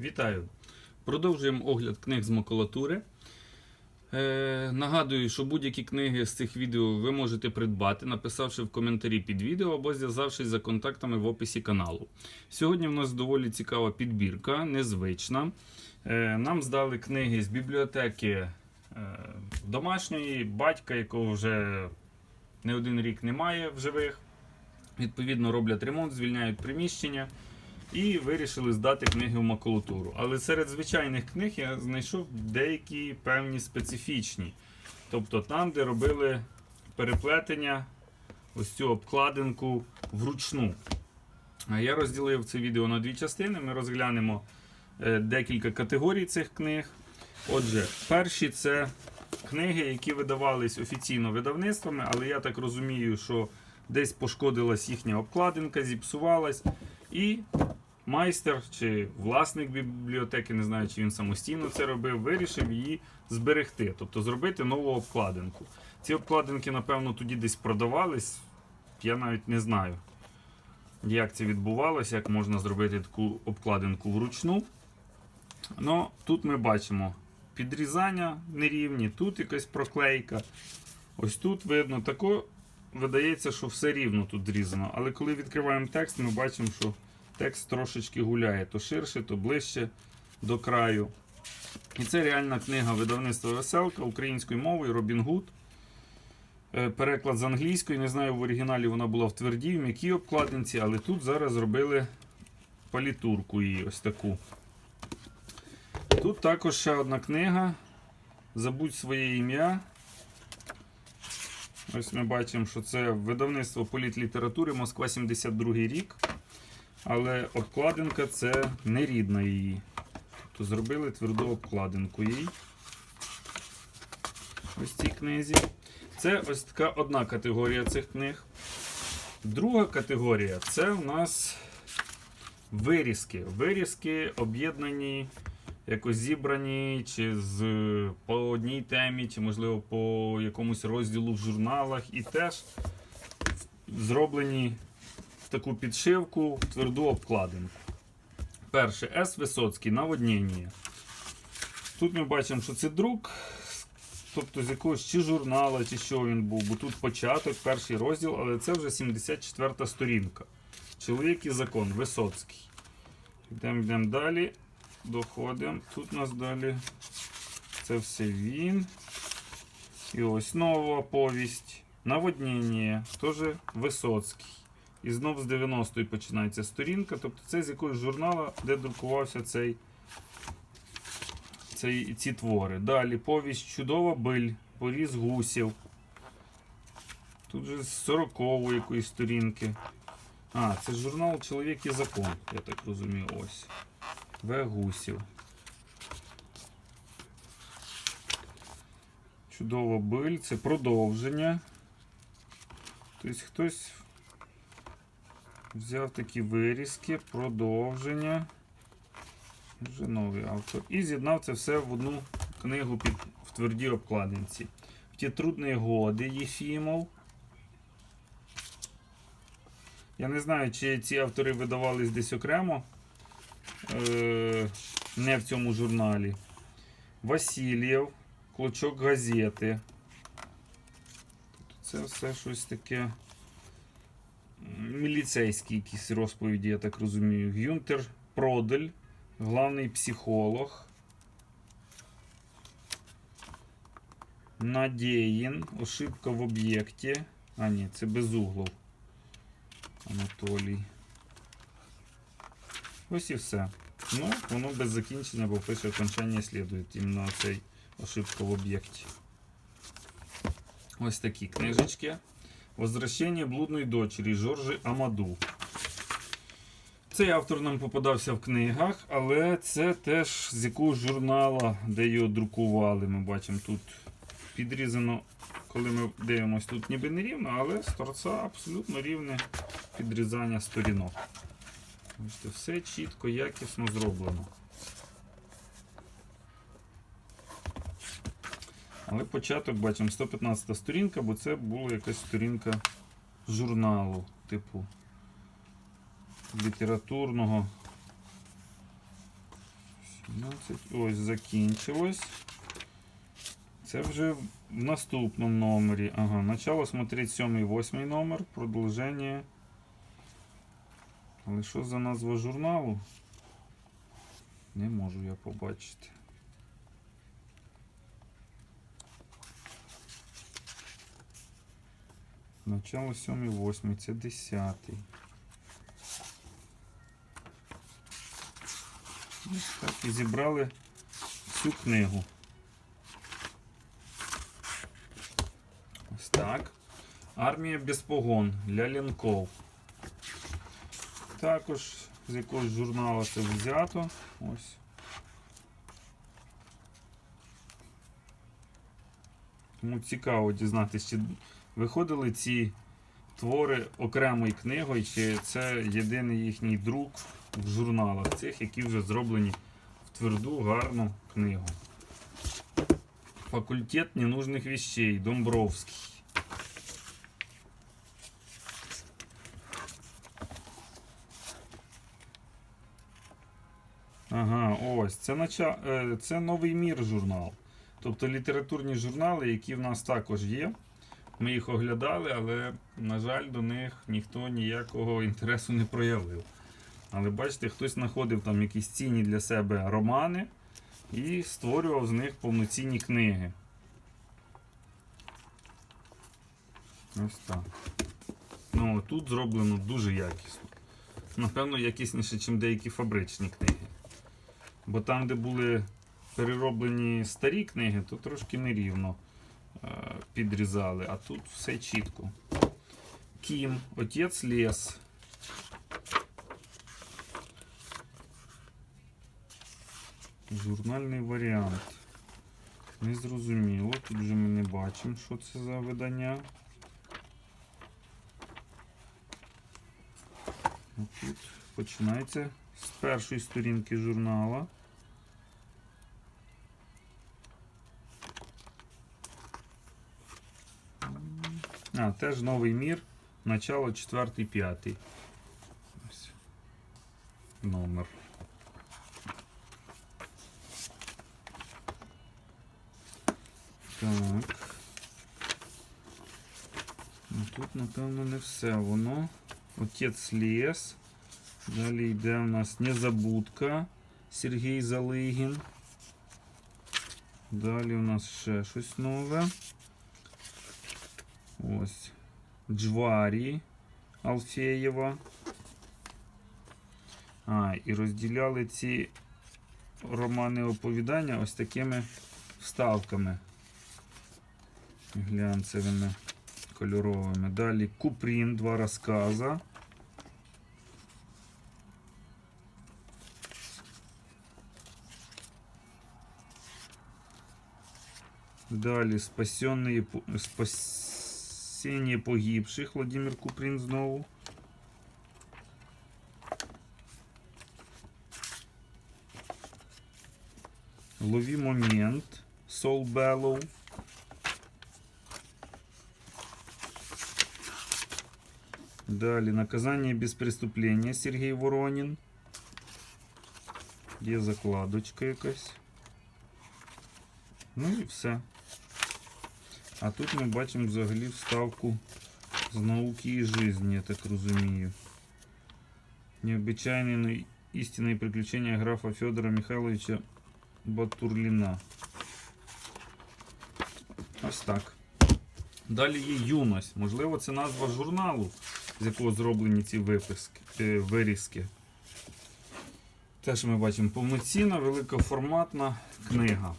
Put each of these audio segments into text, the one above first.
Вітаю! Продовжуємо огляд книг з макулатури. Е, нагадую, що будь-які книги з цих відео ви можете придбати, написавши в коментарі під відео або зв'язавшись за контактами в описі каналу. Сьогодні в нас доволі цікава підбірка, незвична. Е, нам здали книги з бібліотеки е, домашньої, батька, якого вже не один рік немає в живих. Відповідно, роблять ремонт, звільняють приміщення і вирішили здати книги в макулатуру. Але серед звичайних книг я знайшов деякі певні специфічні. Тобто там, де робили переплетення, ось цю обкладинку вручну. Я розділив це відео на дві частини. Ми розглянемо е, декілька категорій цих книг. Отже, перші це книги, які видавались офіційно видавництвами, але я так розумію, що десь пошкодилась їхня обкладинка, зіпсувалась. І майстер чи власник бібліотеки, не знаю, чи він самостійно це робив, вирішив її зберегти, тобто зробити нову обкладинку. Ці обкладинки, напевно, тоді десь продавались. Я навіть не знаю, як це відбувалося, як можна зробити таку обкладинку вручну. Ну, тут ми бачимо підрізання нерівні, тут якась проклейка. Ось тут видно, тако видається, що все рівно тут зрізано. Але коли відкриваємо текст, ми бачимо, що текст трошечки гуляє, то ширше, то ближче до краю. І це реальна книга видавництва Веселка українською мовою Робін Гуд. Е, Переклад з англійської. Не знаю, в оригіналі вона була в твердій, в м'якій обкладинці, але тут зараз зробили палітурку її ось таку. Тут також ще одна книга. Забудь своє ім'я. Ось ми бачимо, що це видавництво політлітератури Москва 72 рік. Але обкладинка це не рідна її. Тобто зробили тверду обкладинку їй. Ось цій книзі. Це ось така одна категорія цих книг. Друга категорія це у нас вирізки. Вирізки об'єднані, якось зібрані, чи з, по одній темі, чи, можливо, по якомусь розділу в журналах, і теж зроблені таку підшивку, в тверду обкладинку. Перше С. Висоцький наводнення. Тут ми бачимо, що це друк, тобто з якогось чи журнала, чи що він був, бо тут початок, перший розділ, але це вже 74-та сторінка. Чоловік і закон, Висоцький. Йдемо йдемо далі. Доходимо. Тут у нас далі. Це все він. І ось нова повість. Наводнення. Теж Висоцький. І знов з 90-ї починається сторінка. Тобто це з якогось журнала, де друкувався цей, цей, ці твори. Далі повість Чудова биль, поріз гусів. Тут же з 40-ї якоїсь сторінки. А, це журнал Чоловік і закон, я так розумію, ось. В. Гусів. Чудова биль, це продовження. Тобто хтось взяв такі вирізки, продовження. Вже новий автор. І з'єднав це все в одну книгу під, в твердій обкладинці. В ті трудні годи Єфімов. Я не знаю, чи ці автори видавались десь окремо, е, не в цьому журналі. Васильєв, Клочок газети. Це все щось таке. Міліцейські якісь розповіді, я так розумію. Гюнтер Продель, главний психолог. Надєїн, ошибка в об'єкті. А, ні, це Безуглов. Анатолій. Ось і все. Ну, воно без закінчення, бо пише окончання слідує. Іменно цей ошибка в об'єкті. Ось такі книжечки. Возвращення блудної дочері Жоржі Амаду. Цей автор нам попадався в книгах, але це теж з якогось журнала, де його друкували. Ми бачимо тут підрізано, коли ми дивимося, тут ніби не рівно, але з торця абсолютно рівне підрізання сторінок. Все чітко, якісно зроблено. Але початок бачимо 115 сторінка, бо це була якась сторінка журналу, типу літературного. 17. Ось закінчилось. Це вже в наступному номері. Ага, начало смотреть 7 8 номер, продовження. Але що за назва журналу? Не можу я побачити. Начало 7 8 це 10. Ось так і зібрали всю книгу. Ось так. Армія без погон для лінков. Також з якогось журналу це взято. Ось. Тому цікаво дізнатися, виходили ці твори окремою книгою, чи це єдиний їхній друк в журналах цих, які вже зроблені в тверду, гарну книгу. Факультет ненужних вещей Домбровський. Ага, ось. Це, нача... е, це новий мір журнал. Тобто літературні журнали, які в нас також є. Ми їх оглядали, але, на жаль, до них ніхто ніякого інтересу не проявив. Але бачите, хтось знаходив там якісь цінні для себе романи і створював з них повноцінні книги. Ось так. Ну, тут зроблено дуже якісно. Напевно, якісніше, ніж деякі фабричні книги. Бо там, де були перероблені старі книги, то трошки нерівно підрізали, а тут все чітко. Кім, отець лес. Журнальний варіант. Незрозуміло. Тут вже ми не бачимо, що це за видання. Тут починається з першої сторінки журнала. А, теж новий мір. Начало 4-5. Ось. Номер. Так. Ну, тут, напевно, не все воно. Отець лес. Далі йде у нас Незабудка Сергій Залигін. Далі у нас ще щось нове. Ось. Джварі Алфеєва. А, і розділяли ці романи оповідання ось такими вставками глянцевими кольоровими. Далі Купрін, два розказа. Далі спасенные, по- спасение погибших Владимир Куприн знову. Лови момент. Сол Беллоу. Далі наказание без преступления Сергій Воронін. Є закладочка якась. Ну і все. А тут ми бачимо взагалі вставку з науки і жизни, я так розумію. Необычайные но истинные приключения графа Федора Михайловича Батурліна. Ось так. Далі є юність. Можливо, це назва журналу, з якого зроблені ці виписки, е, вирізки. Теж ми бачимо повноцінна, великоформатна книга.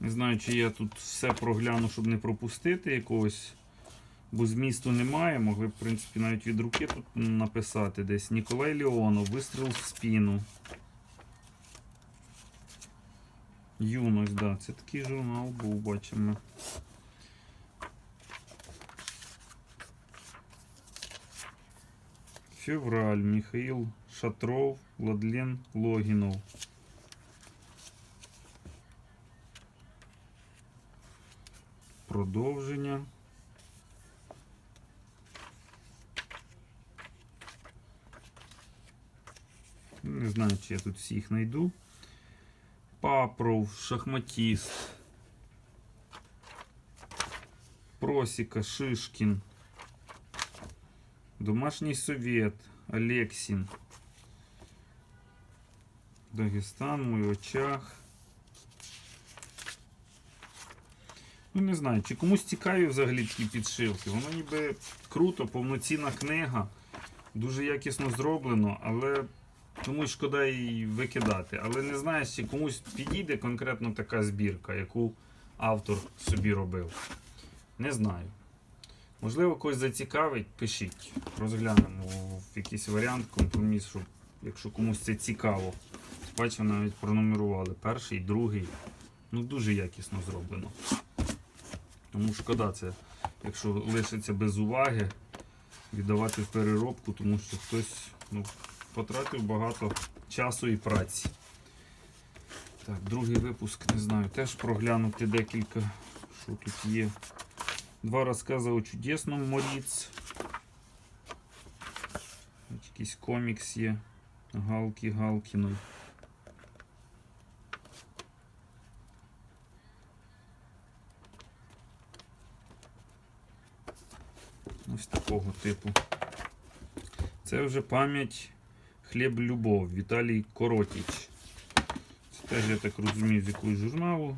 Не знаю, чи я тут все прогляну, щоб не пропустити якогось. Бо змісту немає. Могли б, в принципі, навіть від руки тут написати десь. Ніколай Леонов, вистріл в спину. Юність, да, це такий журнал був, бачимо. Февраль, Михаил Шатров, Владлен Логинов. Продовження. Не Не знаю, чи я тут всіх знайду. Папров, шахматіст. Просіка, Шишкін. Домашній совет, Алексін. Дагестан, мой очах. Ну, не знаю, чи комусь цікаві взагалі такі підшивки. Воно ніби круто, повноцінна книга, дуже якісно зроблено, але чомусь шкода її викидати. Але не знаєш, чи комусь підійде конкретно така збірка, яку автор собі робив. Не знаю. Можливо, когось зацікавить, пишіть. Розглянемо в якийсь варіант, компроміс, щоб, якщо комусь це цікаво. Бачив, навіть пронумерували перший, другий. Ну, дуже якісно зроблено. Тому шкода це, якщо лишиться без уваги, віддавати в переробку, тому що хтось ну, потратив багато часу і праці. Так, другий випуск, не знаю, теж проглянути декілька, що тут є. Два розкази о чудесному Моріц. Якийсь комікс є. Галки Галкіної. Ось такого типу. Це вже пам'ять Хліб Любов Віталій Коротіч. Це теж, я так розумію, з якогось журналу.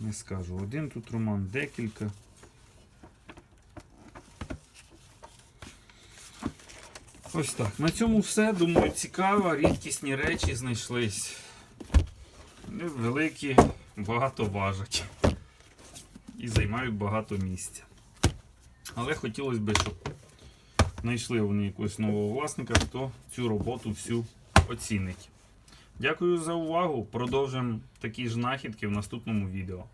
Не скажу. Один тут роман, декілька. Ось так. На цьому все. Думаю, цікаво. Рідкісні речі знайшлись. Великі, багато важать. І займають багато місця. Але хотілося б, щоб знайшли вони якогось нового власника, хто цю роботу всю оцінить. Дякую за увагу. Продовжимо такі ж знахідки в наступному відео.